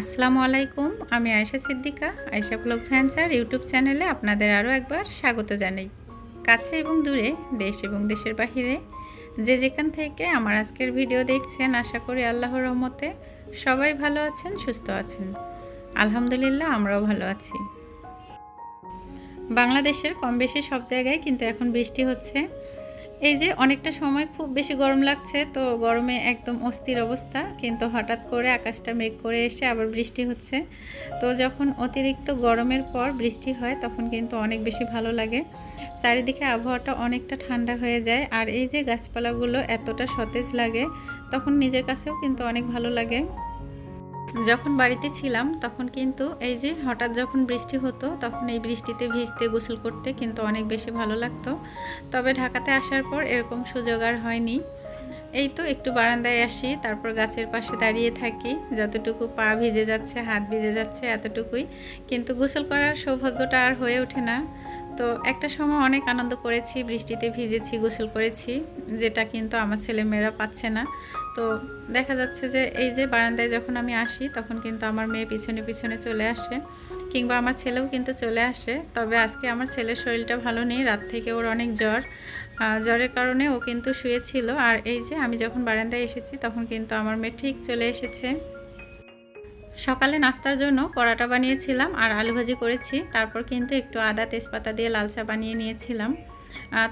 আসসালামু আলাইকুম, আমি আয়েশা সিদ্দিকা, আয়েশা ব্লগ ফ্যান্সার ইউটিউব চ্যানেলে আপনাদের আরও একবার স্বাগত জানাই। কাছে এবং দূরে, দেশ এবং দেশের বাহিরে, যে যেখান থেকে আমার আজকের ভিডিও দেখছেন, আশা করি আল্লাহর রহমতে সবাই ভালো আছেন, সুস্থ আছেন। আলহামদুলিল্লাহ, আমরাও ভালো আছি। বাংলাদেশের কম বেশি সব জায়গায় কিন্তু এখন বৃষ্টি হচ্ছে। এই যে অনেকটা সময় খুব বেশি গরম লাগছে, তো গরমে একদম অস্থির অবস্থা। কিন্তু হঠাৎ করে আকাশটা মেঘ করে এসে আবার বৃষ্টি হচ্ছে। তো যখন অতিরিক্ত গরমের পর বৃষ্টি হয়, তখন কিন্তু অনেক বেশি ভালো লাগে। চারিদিকে আবহাওয়াটা অনেকটা ঠান্ডা হয়ে যায়। আর এই যে গাছপালাগুলো এতটা সতেজ লাগে, তখন নিজের কাছেও কিন্তু অনেক ভালো লাগে। যখন বাড়িতে ছিলাম, তখন কিন্তু এই যে হঠাৎ যখন বৃষ্টি হতো, তখন এই বৃষ্টিতে ভিজতে, গোসল করতে কিন্তু অনেক বেশি ভালো লাগতো। তবে ঢাকাতে আসার পর এরকম সুযোগ আর হয়নি। এই তো একটু বারান্দায় আসি, তারপর গাছের পাশে দাঁড়িয়ে থাকি। যতটুকু পা ভিজে যাচ্ছে, হাত ভিজে যাচ্ছে এতটুকুই। কিন্তু গোসল করার সৌভাগ্যটা আর হয়ে ওঠে না। তো একটা সময় অনেক আনন্দ করেছি, বৃষ্টিতে ভিজেছি, গোসল করেছি, যেটা কিন্তু আমার ছেলে মেয়েরা পাচ্ছে না। তো দেখা যাচ্ছে যে এই যে বারান্দায় যখন আমি আসি, তখন কিন্তু আমার মেয়ে পিছনে পিছনে চলে আসে কিংবা আমার ছেলেও কিন্তু চলে আসে। তবে আজকে আমার ছেলের শরীরটা ভালো নেই, রাত থেকে ওর অনেক জ্বর। জ্বরের কারণে ও কিন্তু শুয়েছিল। আর এই যে আমি যখন বারান্দায় এসেছি, তখন কিন্তু আমার মেয়ে ঠিক চলে এসেছে। সকালে নাস্তার জন্য পরাটা বানিয়েছিলাম আর আলু ভাজি করেছি। তারপর কিন্তু একটু আদা তেজপাতা দিয়ে লাল চা বানিয়ে নিয়েছিলাম।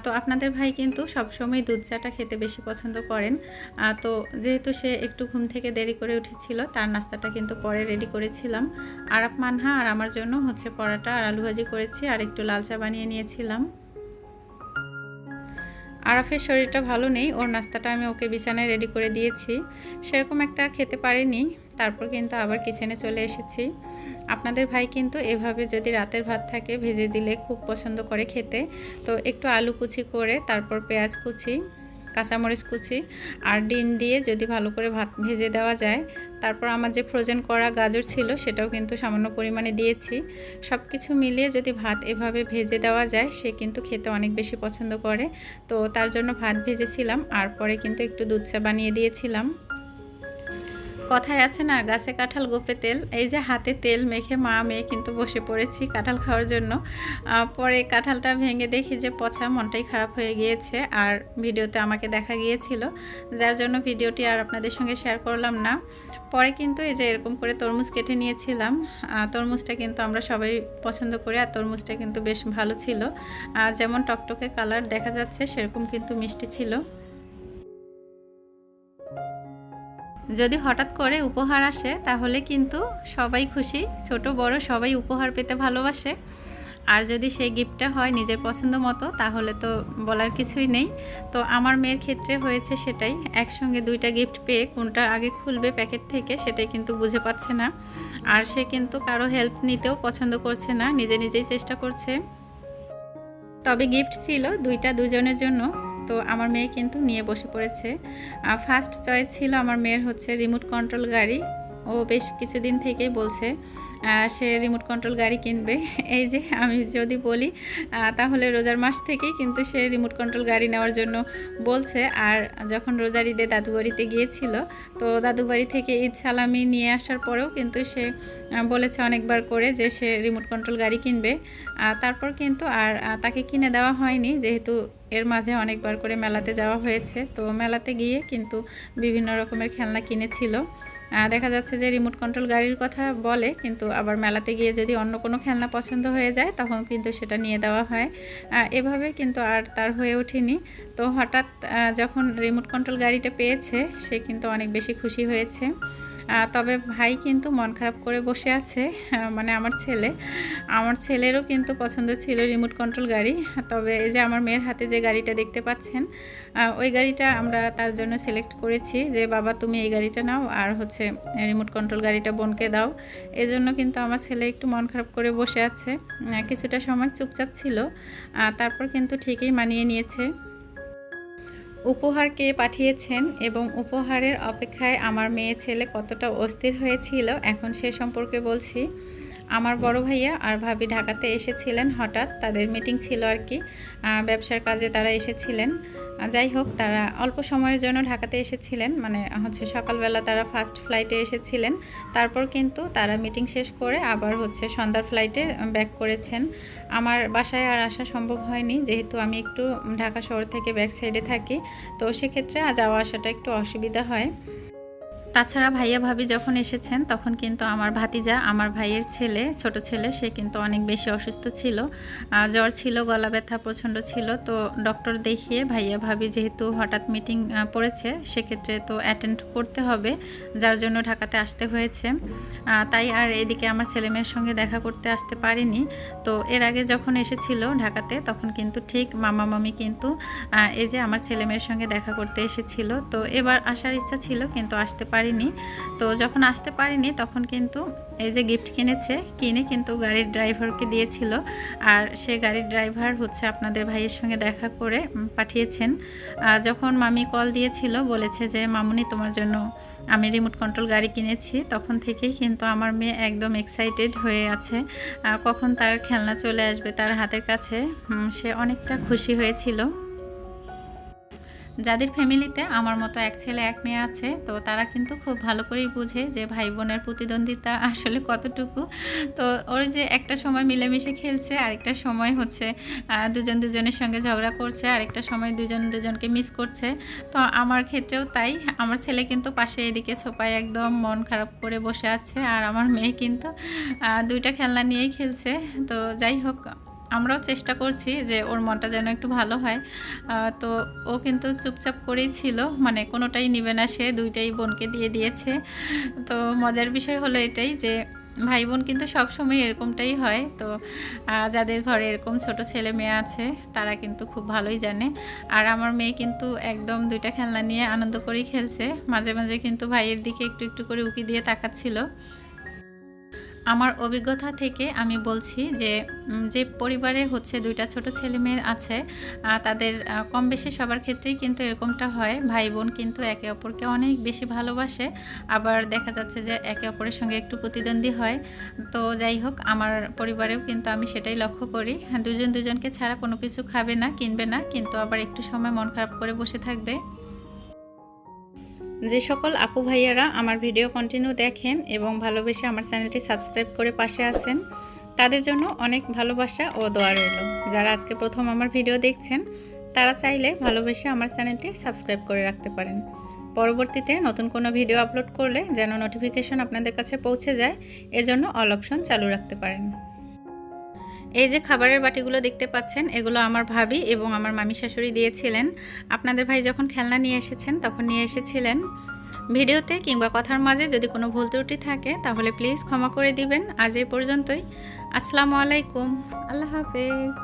তো আপনাদের ভাই কিন্তু সবসময় দুধ চাটা খেতে বেশি পছন্দ করেন। তো যেহেতু সে একটু ঘুম থেকে দেরি করে উঠেছিল, তার নাস্তাটা কিন্তু পরে রেডি করেছিলাম। আর মানহা আর আমার জন্য হচ্ছে পরাটা আর আলু ভাজি করেছি আর একটু লাল চা বানিয়ে নিয়েছিলাম। আরাফের শরীরটা ভালো নেই, ওর নাস্তাটা আমি ওকে বিছানায় রেডি করে দিয়েছি। সেরকম একটা খেতে পারিনি, তারপর কিন্তু আবার কিচেনে চলে এসেছি। আপনাদের ভাই কিন্তু এভাবে যদি রাতের ভাত থাকে, ভেজে দিলে খুব পছন্দ করে খেতে। তো একটু আলু কুচি করে, তারপর পেঁয়াজ কুচি কাঁচামরিচ কুচি আর ডিম দিয়ে যদি ভালো করে ভাত ভেজে দেওয়া যায়। তারপর আমার যে ফ্রোজেন করা গাজর ছিল সেটাও কিন্তু সামান্য পরিমাণে দিয়েছি। সব কিছু মিলিয়ে যদি ভাত এভাবে ভেজে দেওয়া যায়, সে কিন্তু খেতে অনেক বেশি পছন্দ করে। তো তার জন্য ভাত ভেজেছিলাম, আর পরে কিন্তু একটু দুধ চা বানিয়ে দিয়েছিলাম। কথায় আছে না, গাছে কাঁঠাল গোপে তেল। এই যে হাতে তেল মেখে মা মেয়ে কিন্তু বসে পড়েছি কাঁঠাল খাওয়ার জন্য। পরে কাঁঠালটা ভেঙে দেখি যে পচা, মনটাই খারাপ হয়ে গিয়েছে আর ভিডিওতে আমাকে দেখা গিয়েছিল। যার জন্য ভিডিওটি আর আপনাদের সঙ্গে শেয়ার করলাম না। পরে কিন্তু এই যে এরকম করে তরমুজ কেটে নিয়েছিলাম। তরমুজটা কিন্তু আমরা সবাই পছন্দ করি আর তরমুজটা কিন্তু বেশ ভালো ছিল। যেমন টকটকে কালার দেখা যাচ্ছে, সেরকম কিন্তু মিষ্টি ছিল। যদি হঠাৎ করে উপহার আসে, তাহলে কিন্তু সবাই খুশি। ছোট, বড় সবাই উপহার পেতে ভালোবাসে। আর যদি সেই গিফটটা হয় নিজের পছন্দ মতো, তাহলে তো বলার কিছুই নেই। তো আমার মেয়ের ক্ষেত্রে হয়েছে সেটাই। একসঙ্গে দুইটা গিফট পেয়ে কোনটা আগে খুলবে প্যাকেট থেকে, সেটাই কিন্তু বুঝে পাচ্ছে না। আর সে কিন্তু কারও হেল্প নিতেও পছন্দ করছে না, নিজে নিজেই চেষ্টা করছে। তবে গিফট ছিল দুইটা দুজনের জন্য। তো আমার মেয়ে কিন্তু নিয়ে বসে পড়েছে। ফার্স্ট চয়েস ছিল আমার মেয়ের হচ্ছে রিমোট কন্ট্রোল গাড়ি। ও বেশ কিছুদিন থেকেই বলছে সে রিমোট কন্ট্রোল গাড়ি কিনবে। এই যে আমি যদি বলি তাহলে রোজার মাস থেকেই কিন্তু সে রিমোট কন্ট্রোল গাড়ি নেওয়ার জন্য বলছে। আর যখন রোজার ঈদে দাদু বাড়িতে গিয়েছিল, তো দাদু বাড়ি থেকে ঈদ সালামি নিয়ে আসার পরেও কিন্তু সে বলেছে অনেকবার করে যে সে রিমোট কন্ট্রোল গাড়ি কিনবে। তারপর কিন্তু আর তাকে কিনে দেওয়া হয়নি, যেহেতু এর মাঝে অনেকবার করে মেলাতে যাওয়া হয়েছে। তো মেলাতে গিয়ে কিন্তু বিভিন্ন রকমের খেলনা কিনেছিল। দেখা যাচ্ছে যে রিমোট কন্ট্রোল গাড়ির কথা বলে, কিন্তু আবার মেলাতে গিয়ে যদি অন্য কোনো খেলনা পছন্দ হয়ে যায়, তখন কিন্তু সেটা নিয়ে দেওয়া হয়। এভাবে কিন্তু আর তার হয়ে ওঠেনি। তো হঠাৎ যখন রিমোট কন্ট্রোল গাড়িটা পেয়েছে, সে কিন্তু অনেক বেশি খুশি হয়েছে। তবে ভাই কিন্তু মন খারাপ করে বসে আছে মানে আমার ছেলে। আমার ছেলেরও কিন্তু পছন্দ ছিল রিমোট কন্ট্রোল গাড়ি। তবে এই যে আমার মেয়ের হাতে যে গাড়িটা দেখতে পাচ্ছেন ওই গাড়িটা আমরা তার জন্য সিলেক্ট করেছি যে, বাবা, তুমি এই গাড়িটা নাও আর হচ্ছে রিমোট কন্ট্রোল গাড়িটা বোনকে দাও। এজন্য কিন্তু আমার ছেলে একটু মন খারাপ করে বসে আছে। কিছুটা সময় চুপচাপ ছিল। তারপর কিন্তু ঠিকই মানিয়ে নিয়েছে। উপহার কে পাঠিয়েছেন এবং উপহারের অপেক্ষায় আমার মেয়ে ছেলে কতটা অস্থির হয়েছিল, এখন সে সম্পর্কে বলছি। আমার বড় ভাইয়া আর ভাবি ঢাকাতে এসেছিলেন হঠাৎ, তাদের মিটিং ছিল আর কি। ব্যবসার কাজে তারা এসেছিলেন। যাই হোক, তারা অল্প সময়ের জন্য ঢাকাতে এসেছিলেন মানে হচ্ছে সকালবেলা তারা ফার্স্ট ফ্লাইটে এসেছিলেন। তারপর কিন্তু তারা মিটিং শেষ করে আবার হচ্ছে সন্ধ্যার ফ্লাইটে ব্যাক করেছেন। আমার বাসায় আর আসা সম্ভব হয়নি, যেহেতু আমি একটু ঢাকা শহর থেকে ব্যাক সাইডে থাকি, তো সেক্ষেত্রে যাওয়া আসাটা একটু অসুবিধা হয়। তাছাড়া ভাইয়া ভাবি যখন এসেছেন, তখন কিন্তু আমার ভাতিজা, আমার ভাইয়ের ছেলে, ছোট ছেলে, সে কিন্তু অনেক বেশি অসুস্থ ছিল। জ্বর ছিল, গলা ব্যথা প্রচণ্ড ছিল, তো ডক্টর দেখিয়ে ভাইয়া ভাবি যেহেতু হঠাৎ মিটিং পড়েছে, সেক্ষেত্রে তো অ্যাটেন্ড করতে হবে, যার জন্য ঢাকাতে আসতে হয়েছে। তাই আর এদিকে আমার ছেলেমেয়ের সঙ্গে দেখা করতে আসতে পারিনি। তো এর আগে যখন এসেছিল ঢাকাতে, তখন কিন্তু ঠিক মামা মামি কিন্তু এই যে আমার ছেলেমেয়ের সঙ্গে দেখা করতে এসেছিল। তো এবার আসার ইচ্ছা ছিল, কিন্তু আসতে পারিনি। তো যখন আসতে পারিনি, তখন কিন্তু এই যে গিফট কিনেছে, কিনে কিন্তু গাড়ির ড্রাইভারকে দিয়েছিল। আর সে গাড়ির ড্রাইভার হচ্ছে আপনাদের ভাইয়ের সঙ্গে দেখা করে পাঠিয়েছেন। যখন মামি কল দিয়েছিল, বলেছে যে, মামুনি, তোমার জন্য আমি রিমোট কন্ট্রোল গাড়ি কিনেছি। তখন থেকেই কিন্তু আমার মেয়ে একদম এক্সাইটেড হয়ে আছে। কখন তার খেলনা চলে আসবে তার হাতের কাছে সে অনেকটা খুশি হয়েছিল। যাদের ফ্যামিলিতে আমার মতো এক ছেলে, এক মেয়ে আছে, তো তারা কিন্তু খুব ভালো করেই বুঝে যে ভাই বোনের প্রতিদ্বন্দ্বিতা আসলে কতটুকু। তো ওর যে একটা সময় মিলেমিশে খেলছে, আরেকটা সময় হচ্ছে দুজন দুজনের সঙ্গে ঝগড়া করছে, আরেকটা সময় দুজন দুজনকে মিস করছে। তো আমার ক্ষেত্রেও তাই। আমার ছেলে কিন্তু পাশে এদিকে ছোপায় একদম, মন খারাপ করে বসে আছে, আর আমার মেয়ে কিন্তু দুইটা খেলনা নিয়েই খেলছে। তো যাই হোক আমরাও চেষ্টা করছি যে ওর মনটা যেন একটু ভালো হয়। তো ও কিন্তু চুপচাপ করেই ছিল মানে কোনোটাই নিবে না সে, দুইটাই বোনকে দিয়ে দিয়েছে। তো মজার বিষয় হলো এটাই যে ভাই বোন কিন্তু সবসময় এরকমটাই হয়। তো যাদের ঘরে এরকম ছোট ছেলে মেয়ে আছে, তারা কিন্তু খুব ভালোই জানে। আর আমার মেয়ে কিন্তু একদম দুইটা খেলনা নিয়ে আনন্দ করেই খেলছে। মাঝে মাঝে কিন্তু ভাইয়ের দিকে একটু একটু করে উকি দিয়ে তাকাচ্ছিল। আমার অভিজ্ঞতা থেকে আমি বলছি যে যে পরিবারে হচ্ছে দুইটা ছোট ছেলে মেয়ে আছে তাদের কম বেশি সবার ক্ষেত্রেই কিন্তু এরকমটা হয়। ভাই বোন কিন্তু একে অপরকে অনেক বেশি ভালোবাসে। আবার দেখা যাচ্ছে যে একে অপরের সঙ্গে একটু প্রতিদ্বন্দ্বী হয়। তো যাই হোক, আমার পরিবারেও কিন্তু আমি সেটাই লক্ষ্য করি। দুজন দুজনকে ছাড়া কোনো কিছু খাবে না, কিনবে না, কিন্তু আবার একটু সময় মন খারাপ করে বসে থাকবে। যে সকল আপু ভাইয়ারা আমার ভিডিও কন্টিনিউ দেখেন এবং ভালোবেসে আমার চ্যানেলটি সাবস্ক্রাইব করে পাশে আছেন, তাদের জন্য অনেক ভালোবাসা ও দোয়া রইল। যারা আজকে প্রথম আমার ভিডিও দেখছেন, তারা চাইলে ভালোবেসে আমার চ্যানেলটি সাবস্ক্রাইব করে রাখতে পারেন। পরবর্তীতে নতুন কোনো ভিডিও আপলোড করলে যেন নোটিফিকেশন আপনাদের কাছে পৌঁছে যায়, এজন্য অল অপশন চালু রাখতে পারেন। এই যে খাবারের বাটিগুলো দেখতে পাচ্ছেন, এগুলো আমার ভাবি এবং আমার মামি শাশুড়ি দিয়েছিলেন। আপনাদের ভাই যখন খেলনা নিয়ে এসেছেন, তখন নিয়ে এসেছিলেন ভিডিওতে কিংবা কথার মাঝে যদি কোনো ভুল ত্রুটি থাকে, তাহলে প্লিজ ক্ষমা করে দিবেন। আজ এই পর্যন্তই। আসসালামু আলাইকুম। আল্লাহ হাফেজ।